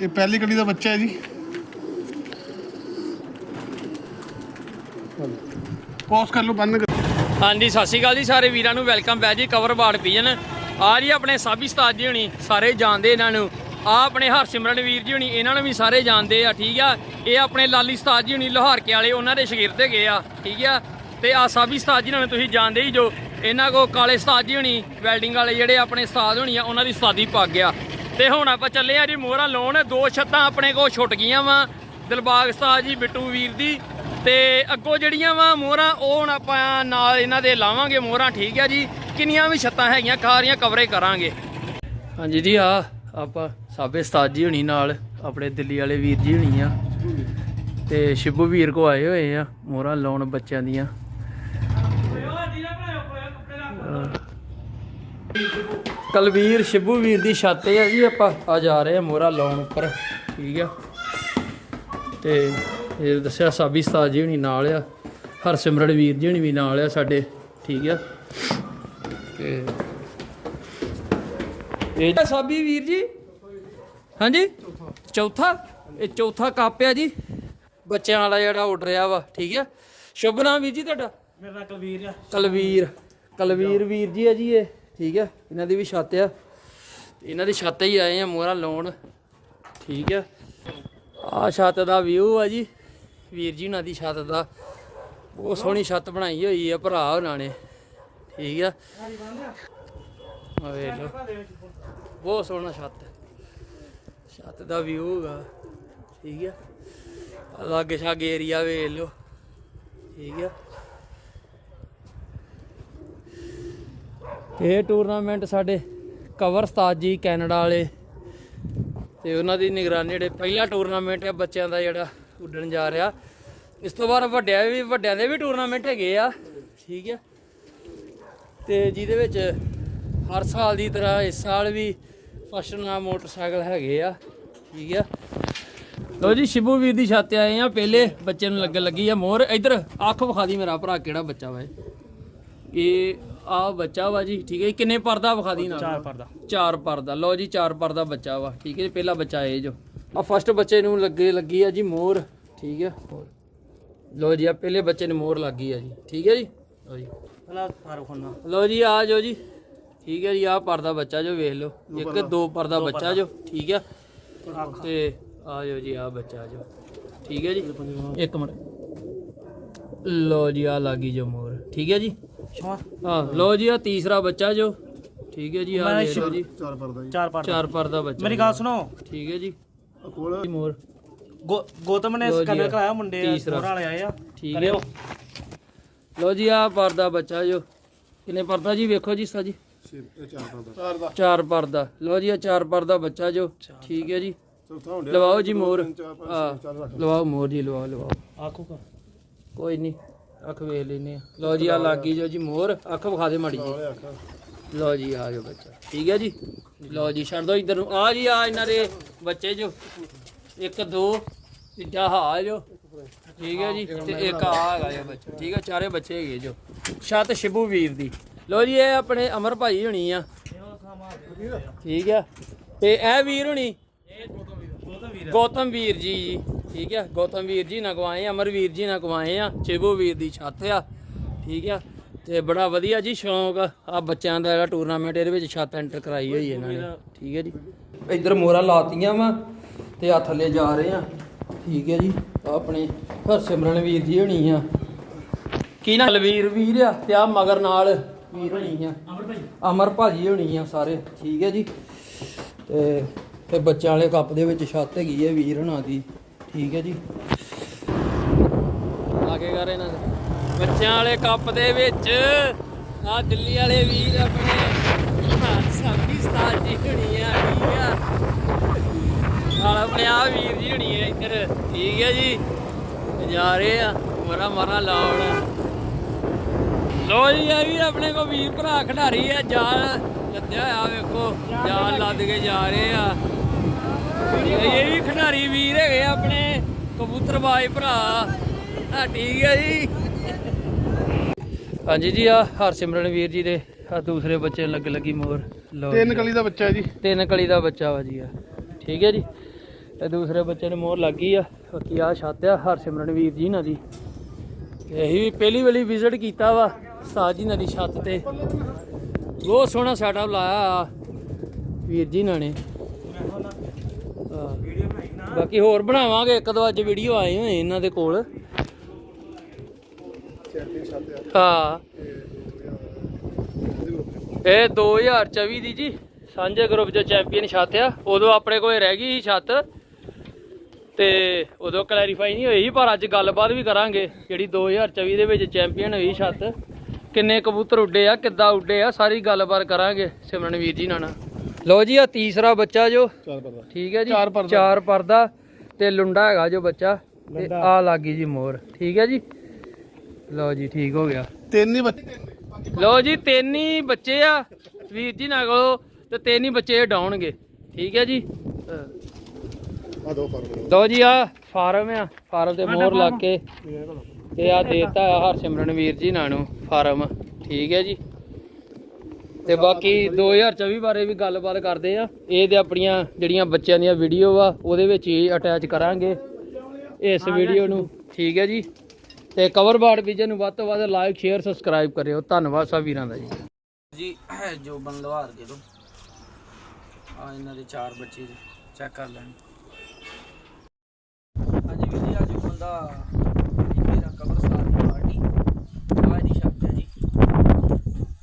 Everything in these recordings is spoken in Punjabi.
ਇਹ ਪਹਿਲੀ ਗੱਡੀ ਦਾ ਬੱਚਾ ਹੈ ਜੀ। ਪੌਸ ਕਰ ਲਓ, ਬੰਦ ਕਰ ਹਾਂਜੀ, ਸਤਿ ਸ਼੍ਰੀ ਅਕਾਲ ਜੀ, ਸਾਰੇ ਵੀਰਾਂ ਨੂੰ ਵੈਲਕਮ ਬੈਕ ਜੀ ਕਵਰ ਬਾੜ ਪੀਜਨ। ਆ ਜੀ, ਆਪਣੇ ਸਾਬੀ ਸਤਾਜ ਜੀ ਹੁਣੀ, ਸਾਰੇ ਜਾਣਦੇ ਇਹਨਾਂ ਨੂੰ। ਆ ਆਪਣੇ ਹਰਸਿਮਰਨ ਵੀਰ ਜੀ ਹੁਣੀ, ਇਹਨਾਂ ਨੂੰ ਵੀ ਸਾਰੇ ਜਾਣਦੇ ਆ, ਠੀਕ ਆ? ਇਹ ਆਪਣੇ ਲਾਲੀ ਸਤਾਜ ਜੀ ਹੁਣੀ, ਲੋਹਾਰਕੇ ਵਾਲੇ, ਉਹਨਾਂ ਦੇ ਸ਼ਾਗਿਰਦ ਹੈਗੇ ਆ, ਠੀਕ ਆ? ਤੇ ਆ ਸਾਬੀ ਸਤਾਜ ਜੀ ਨੂੰ ਤੁਸੀਂ ਜਾਣਦੇ ਹੀ ਜੋ, ਇਹਨਾਂ ਕੋ ਕਾਲੇ ਸਤਾਜ ਜੀ ਹੁਣੀ ਵੈਲਡਿੰਗ ਵਾਲੇ ਜਿਹੜੇ ਆਪਣੇ ਸਤਾਜ ਹੁਣੀ ਆ, ਉਹਨਾਂ ਦੀ ਸਤਾਦੀ ਪੱਗ ਗਿਆ ਤੇ ਹੁਣ ਆਪਾਂ ਚੱਲੇ ਆ ਜੀ ਮੋਹਰਾ ਲਾਉਣ। ਦੋ ਛੱਤਾਂ ਆਪਣੇ ਕੋ ਛੁੱਟ ਗਈਆਂ ਵਾ ਦਿਲਬਾਗ ਉਸਤਾਦ ਜੀ ਬਿੱਟੂ ਵੀਰ ਦੀ। ਤੇ ਅੱਗੋਂ ਜਿਹੜੀਆਂ ਵਾ ਮੋਹਰਾਂ ਉਹ ਹੁਣ ਆਪਾਂ ਨਾਲ ਇਹਨਾਂ ਦੇ ਲਾਵਾਂਗੇ ਮੋਹਰਾਂ ਠੀਕ ਹੈ ਜੀ? ਕਿੰਨੀਆਂ ਵੀ ਛੱਤਾਂ ਹੈਗੀਆਂ ਖਾਰੀਆਂ ਕਵਰੇ ਕਰਾਂਗੇ। ਹਾਂਜੀ ਜੀ ਆ ਆਪਾਂ ਸਾਬੇ ਉਸਤਾਦ ਜੀ ਹੁਣੀ ਨਾਲ ਆਪਣੇ ਦਿੱਲੀ ਵਾਲੇ ਵੀਰ ਜੀ ਹੁਣੀ ਆ। ਤੇ ਸ਼ਿਬੂ ਵੀਰ ਕੋ ਆਏ ਹੋਏ ਆ ਮੋਹਰਾਂ ਲਾਉਣ ਬੱਚਿਆਂ ਦੀਆਂ। ਕਲਵੀਰ ਸ਼ਿਬੂ ਵੀਰ ਦੀ ਛੱਤ ਆ ਜੀ ਆਪਾਂ ਆ ਜਾ ਰਹੇ ਆ ਮੋਹਰਾ ਲਾਉਣ ਉੱਪਰ ਠੀਕ ਆ। ਤੇ ਇਹ ਦੱਸਿਆ ਸਾਬੀ ਉਸਤਾਦ ਜੀ ਹੁਣੀ ਨਾਲ ਆ ਹਰਸਿਮਰਨ ਵੀਰ ਜੀ ਹੁਣੀ ਵੀ ਨਾਲ ਆ ਸਾਡੇ ਠੀਕ ਆ। ਤੇ ਇਹ ਸਾਬੀ ਵੀਰ ਜੀ। ਹਾਂਜੀ? ਚੌਥਾ? ਇਹ ਚੌਥਾ ਕੱਪ ਆ ਜੀ। ਬੱਚਿਆਂ ਵਾਲਾ ਜਿਹੜਾ ਉੱਡ ਰਿਹਾ ਵਾ ਠੀਕ ਆ। ਸ਼ੁਭ ਨਾਮ ਵੀਰ ਜੀ ਤੁਹਾਡਾ? ਮੇਰਾ ਕਲਵੀਰ ਆ। ਕਲਵੀਰ ਕਲਵੀਰ ਵੀਰ ਜੀ ਆ ਜੀ ਇਹ। ਠੀਕ ਹੈ? ਇਹਨਾਂ ਦੀ ਵੀ ਛੱਤ ਆ। ਇਹਨਾਂ ਦੀ ਛੱਤ ਹੀ ਆਏ ਆ, ਮੋਹਰਾ ਲਾਉਣ। ਠੀਕ ਹੈ? ਆ ਛੱਤ ਦਾ ਵਿਊ ਆ ਜੀ। ਵੀਰ ਜੀ ਉਹਨਾਂ ਦੀ ਛੱਤ ਦਾ। ਬਹੁਤ ਸੋਹਣੀ ਛੱਤ ਬਣਾਈ ਹੋਈ ਆ ਭਰਾ ਉਹਨਾਂ ਨੇ। ਠੀਕ ਆ ਆ ਵੇਖ ਲਓ। ਬਹੁਤ ਸੋਹਣਾ ਛੱਤ। ਛੱਤ ਦਾ ਵਿਊ ਹੈਗਾ ਠੀਕ ਆ ਆਹ ਲਾਗੇ ਛਾਗੇ ਏਰੀਆ ਵੇਖ ਲਓ। ਠੀਕ ਆ ਇਹ ਟੂਰਨਾਮੈਂਟ ਸਾਡੇ ਕਵਰ ਉਸਤਾਦ ਜੀ ਕੈਨੇਡਾ ਵਾਲੇ। ਤੇ ਉਹਨਾਂ ਦੀ ਨਿਗਰਾਨੀ ਜਿਹੜੇ ਪਹਿਲਾ ਟੂਰਨਾਮੈਂਟ ਹੈ ਬੱਚਿਆਂ ਦਾ ਜਿਹੜਾ ਉੱਡਣ ਜਾ ਰਿਹਾ। ਇਸ ਤੋਂ ਬਾਅਦ ਵੱਡਿਆਂ ਵੀ ਵੱਡਿਆਂ ਦੇ ਵੀ ਟੂਰਨਾਮੈਂਟ ਹੈਗੇ ਆ, ਠੀਕ ਹੈ ਤੇ ਜਿਹਦੇ ਵਿੱਚ ਹਰ ਸਾਲ ਦੀ ਤਰ੍ਹਾਂ ਇਸ ਸਾਲ ਵੀ ਫਸਟ ਨਾਮ ਮੋਟਰਸਾਈਕਲ ਹੈਗੇ ਆ, ਠੀਕ ਆ। ਲੋ ਜੀ, ਸ਼ਿਬੂ ਵੀਰ ਦੀ ਛੱਤ ਆਏ ਆ। ਪਹਿਲੇ ਬੱਚੇ ਨੂੰ ਲੱਗਣ ਲੱਗੀ ਆ ਮੋਹਰ। ਇੱਧਰ ਅੱਖ ਵਿਖਾ ਦੀ ਮੇਰਾ ਭਰਾ ਕਿਹੜਾ ਬੱਚਾ ਵਾ ਇਹ। ਇਹ ਆ ਬੱਚਾ ਵਾ ਜੀ ਠੀਕ ਹੈ ਜੀ। ਕਿੰਨੇ ਪਰਦਾ ਵਿਖਾ ਦੀ ਨਾਲ? ਚਾਰ ਪਰਦਾ। ਚਾਰ ਪਰਦਾ। ਲਓ ਜੀ ਚਾਰ ਪਰਦਾ ਬੱਚਾ ਵਾ। ਠੀਕ ਹੈ ਜੀ ਪਹਿਲਾ ਬੱਚਾ ਇਹ ਜੋ। ਆ ਫਸਟ ਬੱਚੇ ਨੂੰ ਲੱਗੇ ਲੱਗੀ ਆ ਜੀ ਮੋਹਰ ਠੀਕ ਹੈ। ਲਓ ਜੀ ਆ ਪਹਿਲੇ ਬੱਚੇ ਨੂੰ ਮੋਹਰ ਲੱਗੀ ਆ ਜੀ। ਠੀਕ ਹੈ ਜੀ। ਲਓ ਜੀ। ਪਹਿਲਾਂ ਫਾਰਮ ਖੋਲਣਾ ਲਓ ਜੀ ਆ ਜੋ ਜੀ। ਠੀਕ ਹੈ ਜੀ ਆ ਪਰਦਾ ਬੱਚਾ ਜੋ ਵੇਖ ਲਓ। ਇੱਕ ਦੋ ਪਰਦਾ ਬੱਚਾ ਜੋ। ਠੀਕ ਹੈ। ਤੇ ਆ ਜੋ ਜੀ ਆ ਬੱਚਾ ਜੋ। ਠੀਕ ਹੈ ਜੀ। ਇੱਕ ਮਿੰਟ। ਲਓ ਜੀ ਆ ਲੱਗੀ ਜੋ ਮੋਹਰ ਠੀਕ ਹੈ ਜੀ। ਛਵਾ ਹਾਂ ਲਓ ਜੀ ਆ ਤੀਸਰਾ ਬੱਚਾ ਜੋ। ਠੀਕ ਹੈ ਜੀ ਆ ਮੈਂ ਦੇਖ ਲਓ ਜੀ। ਚਾਰ ਪਰਦਾ ਜੀ। ਚਾਰ ਪਰਦਾ ਚਾਰ ਪਰਦਾ ਬੱਚਾ ਮੇਰੀ ਗੱਲ ਸੁਣੋ। ਠੀਕ ਹੈ ਜੀ। ਆਹ ਕੋਲ ਮੋਰ। ਗੋ- ਗੌਤਮ ਨੇ ਲਓ ਜੀ, ਸਕੈਨਰ ਕਰਾਇਆ ਮੁੰਡੇ ਤੀਸਰਾ। ਮੋਹਰਾਂ ਵਾਲੇ ਆਏ ਆ। ਠੀਕ ਹੈ। ਕਰਿਓ। ਲਓ ਜੀ ਆ ਪਰਦਾ ਬੱਚਾ ਜੋ। ਕਿੰਨੇ ਪਰਦਾ ਜੀ ਵੇਖੋ ਜੀ ਸਾ ਜੀ ਇਹ ਚਾਰ ਪਰਦਾ ਚਾਰ ਦਾ ਚਾਰ ਪਰਦਾ ਲਓ ਜੀ ਆ ਚਾਰ ਪਰਦਾ ਬੱਚਾ ਜੋ। ਠੀਕ ਹੈ ਜੀ। ਚੌਥਾ ਲਵਾਓ ਜੀ ਮੋਰ। ਆ ਲਵਾਓ ਮੋਰ ਜੀ ਲਵਾਓ ਲਵਾਓ। ਆਖੋ ਕੋਈ ਨਹੀਂ ਅੱਖ ਵੇਖ ਲੈਨੇ ਆ। ਲਓ ਜੀ ਆ ਲੱਗੀ ਜੋ ਜੀ ਮੋਰ ਅੱਖ ਵਿਖਾ ਦੇ ਮਾੜੀ ਜੀ। ਲਓ ਜੀ ਆ ਗਿਆ ਬੱਚਾ। ਠੀਕ ਹੈ ਜੀ? ਲਓ ਜੀ ਛੱਡ ਦੋ ਇਧਰ ਨੂੰ। ਆ ਜੀ ਆ ਇਹਨਾਂ ਦੇ ਬੱਚੇ ਜੋ। ਇੱਕ ਦੋ ਤੀਜਾ ਹਾ ਜੋ। ਠੀਕ ਹੈ ਜੀ? ਤੇ ਇੱਕ ਆ ਹੈਗਾ ਜੋ ਬੱਚਾ। ਠੀਕ ਹੈ ਚਾਰੇ ਬੱਚੇ ਹੈਗੇ ਜੋ। ਛੱਤ ਸ਼ਿਬੂ ਵੀਰ ਦੀ। ਲਓ ਜੀ ਇਹ ਆਪਣੇ ਅਮਰ ਭਾਈ ਹੋਣੀ ਆ। ਠੀਕ ਹੈ? ਤੇ ਇਹ ਵੀਰ ਹੋਣੀ? ਗੌਤਮ ਵੀਰ। ਗੌਤਮ ਵੀਰ ਜੀ ਜੀ। ਠੀਕ ਹੈ ਗੌਤਮ ਵੀਰ ਜੀ ਨਗਵਾਏ ਅਮਰ ਵੀਰ ਜੀ ਨਗਵਾਏ ਆ ਚੇਬੂ ਵੀਰ ਦੀ ਛੱਤ ਆ ਠੀਕ ਆ? ਤੇ ਬੜਾ ਵਧੀਆ ਜੀ ਸ਼ੌਂਕ ਆ। ਬੱਚਿਆਂ ਦਾ ਜਿਹੜਾ ਟੂਰਨਾਮੈਂਟ ਇਹਦੇ ਵਿੱਚ ਛੱਤ ਐਂਟਰ ਕਰਾਈ ਹੋਈ ਇਹਨਾਂ ਨੇ। ਠੀਕ ਹੈ ਜੀ? ਇੱਧਰ ਮੋਰਾ ਲਾਤੀਆਂ ਵਾ ਤੇ ਆ ਥੱਲੇ ਜਾ ਰਹੇ ਆ। ਠੀਕ ਹੈ ਜੀ? ਆਪਣੇ ਹਰਸਿਮਰਨ ਵੀਰ ਜੀ ਹੋਣੀ ਆ। ਕੀ ਨਾ? ਲਵੀਰ ਵੀਰ ਆ ਤੇ ਆ ਮਗਰ ਨਾਲ ਵੀਰ ਹੋਣੀ ਆ। ਅਮਰ ਭਾਈ। ਅਮਰ ਭਾਜੀ ਹੋਣੀ ਆ ਸਾਰੇ। ਠੀਕ ਹੈ ਜੀ? ਤੇ ਤੇ ਬੱਚਿਆਂ ਵਾਲੇ ਕੱਪ ਦੇ ਵਿੱਚ ਛੱਤ ਹੈਗੀ ਹੈ ਵੀਰ ਹਣਾ ਦੀ। ਠੀਕ ਹੈ ਜੀ। ਲਾਗੇ ਕਰ ਇਹਨਾਂ ਦੇ। ਬੱਚਿਆਂ ਵਾਲੇ ਕੱਪ ਦੇ ਵਿੱਚ ਆ ਦਿੱਲੀ ਵਾਲੇ ਵੀਰ ਆਪਣੇ ਹਾਂ, ਸਾਬੀ ਜੀ ਹੋਣੀ ਆ ਠੀਕ ਆ। ਨਾਲ ਆਪਣੇ ਆ ਵੀਰ ਜੀ ਹੋਣੀ ਆ ਇੱਧਰ ਠੀਕ ਹੈ ਜੀ। ਜਾ ਰਹੇ ਆ ਮਰਾ ਮਰਾ ਲਾਉਣ। ਲੋ ਜੀ ਇਹ ਵੀ ਆਪਣੇ ਕੋ ਵੀਰ ਭਰਾ ਖਿਡਾਰੀ ਆ ਜਾਲ ਲੱਦਿਆ ਆ ਵੇਖੋ ਜਾਲ ਲੱਦ ਕੇ ਜਾ ਰਹੇ ਆ। ਇਹ ਵੀ ਖਿਡਾਰੀ ਵੀਰ ਹੈਗੇ ਆਪਣੇ ਕਬੂਤਰਬਾਜ਼ ਭਰਾ। ਆ ਠੀਕ ਹੈ ਜੀ। ਹਾਂਜੀ ਜੀ ਆ ਹਰਸਿਮਰਨ ਵੀਰ ਜੀ ਦੇ ਆ ਦੂਸਰੇ ਬੱਚੇ ਨੂੰ ਲੱਗ ਲੱਗੀ ਮੋਰ। ਲਓ ਤਿੰਨ। ਕਲੀ ਦਾ ਬੱਚਾ ਹੈ ਜੀ। ਤਿੰਨ ਕਲੀ ਦਾ ਬੱਚਾ ਵਾ ਜੀ ਆ ਠੀਕ ਹੈ ਜੀ। ਤੇ ਦੂਸਰੇ ਬੱਚੇ ਨੂੰ ਮੋਹਰ ਲੱਗ ਆ। ਬਾਕੀ ਆ ਛੱਤ ਆ ਹਰਸਿਮਰਨ ਵੀਰ ਜੀ ਨਾਲ ਦੀ। ਅਸੀਂ ਵੀ ਪਹਿਲੀ ਵਾਰੀ ਵਿਜ਼ਿਟ ਕੀਤਾ ਵਾ ਉਸਤਾਦ ਜੀ ਨਾਲ ਦੀ ਛੱਤ ਤੇ। ਬਹੁਤ ਸੋਹਣਾ ਸੈਟਅਪ ਲਾਇਆ ਵੀਰ ਜੀ ਨਾਲ ਨਾ। ਬਾਕੀ ਹੋਰ ਬਣਾਵਾਂਗੇ ਇੱਕ ਦੋ ਅੱਜ ਵੀਡੀਓ ਆਏ ਹੋਏ ਇਹਨਾਂ ਦੇ ਕੋਲ। ਹਾਂ। ਇਹ 2024 ਦੀ ਜੀ ਸਾਂਝੇ ਗਰੁੱਪ ਚ ਚੈਂਪੀਅਨ ਛੱਤ ਆ ਉਦੋਂ ਆਪਣੇ ਕੋਲੇ ਰਹਿ ਗਈ ਸੀ ਛੱਤ। ਤੇ ਉਦੋਂ ਕਲੈਰੀਫਾਈ ਨਹੀਂ ਹੋਈ ਸੀ, ਪਰ ਅੱਜ ਗੱਲਬਾਤ ਵੀ ਕਰਾਂਗੇ ਜਿਹੜੀ 2024 ਦੇ ਵਿੱਚ ਚੈਂਪੀਅਨ ਹੋਈ ਛੱਤ। ਕਿੰਨੇ ਕਬੂਤਰ ਉੱਡੇ ਆ ਕਿੱਦਾਂ ਉੱਡੇ ਆ ਸਾਰੀ ਗੱਲਬਾਤ ਕਰਾਂਗੇ ਸਿਮਰਨਵੀਰ ਜੀ ਨਾਲ। ਲਓ ਜੀ ਆ ਤੀਸਰਾ ਬੱਚਾ ਜੋ। ਚਾਰ ਪਰਦਾ। ਠੀਕ ਹੈ ਜੀ ਚਾਰ ਪਰਦਾ। ਤੇ ਲੁੰਡਾ ਹੈਗਾ ਜੋ ਬੱਚਾ। ਤੇ ਆ ਲੱਗੀ ਜੀ ਮੋਰ। ਠੀਕ ਹੈ ਜੀ। ਲਓ ਜੀ ਠੀਕ ਹੋ ਗਿਆ। ਤਿੰਨ ਹੀ ਬੱਚੇ। ਲਓ ਜੀ ਤਿੰਨ ਹੀ ਬੱਚੇ ਆ। ਵੀਰ ਜੀ ਨਾਲ ਕੋਲ ਤੇ ਤਿੰਨ ਹੀ ਬੱਚੇ ਡਾਉਣਗੇ ਠੀਕ ਹੈ ਜੀ। ਆ ਦੋ ਫਾਰਮ ਲਓ ਜੀ ਆ ਫਾਰਮ ਆ। ਫਾਰਮ ਤੇ ਮੋਹਰ ਲੱਗ ਕੇ। ਤੇ ਆ ਦੇਤਾ ਹਰਸਿਮਰਨ ਵੀਰ ਜੀ ਨਾਲ ਨੂੰ ਫਾਰਮ। ਠੀਕ ਹੈ ਜੀ। ਤੇ ਬਾਕੀ 2024 ਬਾਰੇ ਵੀ ਗੱਲਬਾਤ ਕਰਦੇ ਆ ਇਹ ਤੇ ਆਪਣੀਆਂ ਜਿਹੜੀਆਂ ਬੱਚਿਆਂ ਦੀਆਂ ਵੀਡੀਓ ਆ ਉਹਦੇ ਵਿੱਚ ਹੀ ਅਟੈਚ ਕਰਾਂਗੇ। ਇਸ ਵੀਡੀਓ ਨੂੰ। ਠੀਕ ਹੈ ਜੀ। ਤੇ ਕਵਰ ਬਾਰਡ ਵਿਜਨ ਨੂੰ ਵੱਧ ਤੋਂ ਵੱਧ ਲਾਈਕ ਸ਼ੇਅਰ ਸਬਸਕ੍ਰਾਈਬ ਕਰਿਓ। ਧੰਨਵਾਦ ਸਭ ਵੀਰਾਂ ਦਾ ਜੀ। ਜੀ ਜੋ ਬੰਦਵਾਰ ਦੇ ਦੋ। ਆ ਇਹਨਾਂ ਦੇ ਚਾਰ ਬੱਚੇ ਚੈੱਕ ਕਰ ਲੈਣ। ਹਾਂਜੀ ਵੀਰ ਜੀ ਅੱਜ ਬੰਦਾ ਜੀ ਮੇਰਾ ਕਬਰ ਸਾਹ ਦੀ ਪਾਰਟੀ ਆ ਇਹਦੀ ਸ਼ਬਦ ਹੈ ਜੀ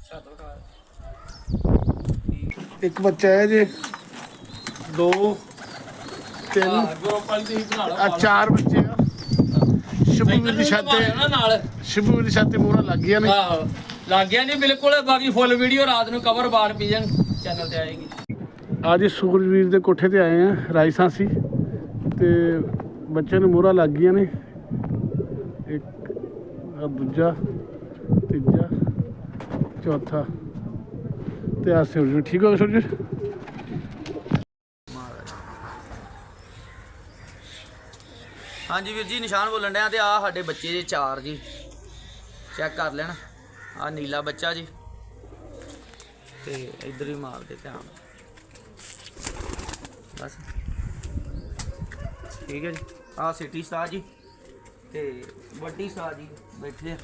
ਛੱਤ ਵਟਾ ਇੱਕ ਬੱਚਾ ਹੈ ਜੀ। ਦੋ ਤਿੰਨ। ਆ ਚਾਰ ਬੱਚੇ ਆ। ਸ਼ਿਬੂ ਵੀਰ ਦੀ ਛੱਤ ਤੇ ਨਾਲ। ਸ਼ਿਬੂ ਵੀਰ ਦੀ ਛੱਤ ਤੇ ਮੋਹਰਾਂ ਲੱਗ ਗਈਆਂ ਨੇ। ਆਹੋ ਲੱਗ ਗਿਆ ਜੀ ਬਿਲਕੁਲ ਬਾਕੀ ਫੁੱਲ ਵੀਡੀਓ ਰਾਤ ਨੂੰ ਕਵਰ ਬਾਰ ਪੀਜਨ ਚੈਨਲ ਤੇ ਆਏਗੀ। ਅੱਜ ਸੂਰਜਵੀਰ ਦੇ ਕੋਠੇ ਤੇ ਆਏ ਆ ਰਾਜਸਾਂਸੀ ਤੇ ਬੱਚੇ ਨੂੰ ਮੋਹਰਾਂ ਲੱਗ ਗਈਆਂ ਨੇ। ਇੱਕ ਆ ਦੂਜਾ ਤੀਜਾ ਚੌਥਾ। ਤੇ ਆ ਸੂਰਜ ਠੀਕ ਹੋ ਗਿਆ ਹਾਂਜੀ ਵੀਰ ਜੀ, ਨਿਸ਼ਾਨ ਬੋਲਣ ਡਿਆ ਤੇ ਆ ਸਾਡੇ ਬੱਚੇ ਦੇ ਚਾਰ ਜੀ। ਚੈੱਕ ਕਰ ਲੈਣ। ਆ ਨੀਲਾ ਬੱਚਾ ਜੀ। ਤੇ ਇਧਰ ਹੀ ਮਾਰਦੇ ਧਿਆਨ। ਬਸ। ਠੀਕ ਹੈ ਜੀ। ਆ ਸਿਟੀ ਸਟਾਰ ਜੀ ਤੇ ਵੱਡੀ ਸਟਾਰ ਜੀ ਬੈਠੇ ਆ।